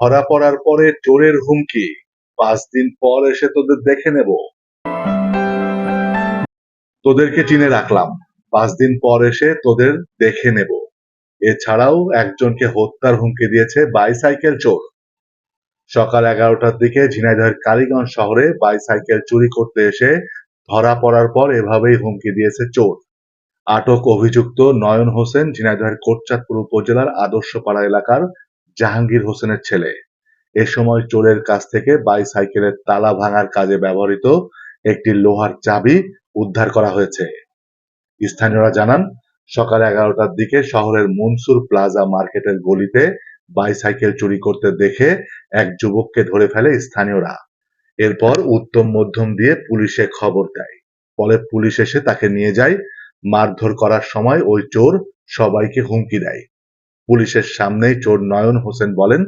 ধরা পড়ার পরে চোরের হুমকি। পাঁচ দিন পর এসে তোদের দেখে নেব। তোদেরকে চিনে রাখলাম। পাঁচ দিন পর এসে তোদের দেখে নেব। এছাড়াও একজনকে হত্যার হুমকি দিয়েছে বাইসাইকেল চোর। সকাল এগারোটার দিকে ঝিনাইদহের কালীগঞ্জ শহরে বাইসাইকেল চুরি করতে এসে ধরা পড়ার পর এভাবেই হুমকি দিয়েছে চোর। আটক অভিযুক্ত নয়ন হোসেন ঝিনাইদহের কোটচাঁদপুর উপজেলার আদর্শপাড়া এলাকার জাহাঙ্গীর হোসেনের ছেলে। এ সময় চোরের কাছ থেকে বাইসাইকেলের তালা ভাঙার কাজে ব্যবহৃত একটি লোহার চাবি উদ্ধার করা হয়েছে। স্থানীয়রা জানান, সকাল এগারোটার দিকে শহরের মনসুর প্লাজা মার্কেটের গলিতে বাইসাইকেল চুরি করতে দেখে এক যুবককে ধরে ফেলে স্থানীয়রা। এরপর উত্তম মধ্যম দিয়ে পুলিশে খবর দেয়। ফলে পুলিশ এসে তাকে নিয়ে যায়। মারধর করার সময় ওই চোর সবাইকে হুমকি দেয়। পুলিশের সামনেই চোর নয়ন হোসেন বলেন,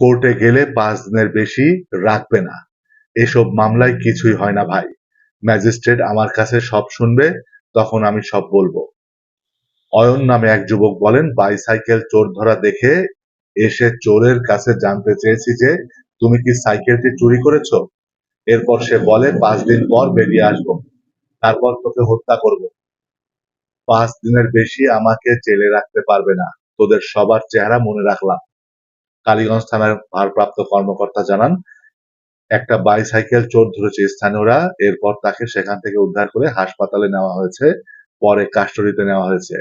কোর্টে গেলে পাঁচ দিনের বেশি রাখবে না। এসব মামলায় কিছুই হয় না ভাই। ম্যাজিস্ট্রেট আমার কাছে সব শুনবে, তখন আমি সব বলব। অয়ন নামে এক যুবক বলেন, বাইসাইকেল চোর ধরা দেখে এসে চোরের কাছে জানতে চেয়েছি যে তুমি কি সাইকেলটি চুরি করেছ? এরপর সে বলে, পাঁচ দিন পর বেরিয়ে আসব। তারপর তোকে হত্যা করব। পাঁচ দিনের বেশি আমাকে জেলে রাখতে পারবে না। তোদের সবার চেহারা মনে রাখলাম। কালীগঞ্জ থানার ভারপ্রাপ্ত কর্মকর্তা জানান, একটা বাইসাইকেল চোর ধরেছে স্থানীয়রা, এরপর তাকে সেখান থেকে উদ্ধার করে হাসপাতালে নেওয়া হয়েছে, পরে কাস্টডিতে নেওয়া হয়েছে।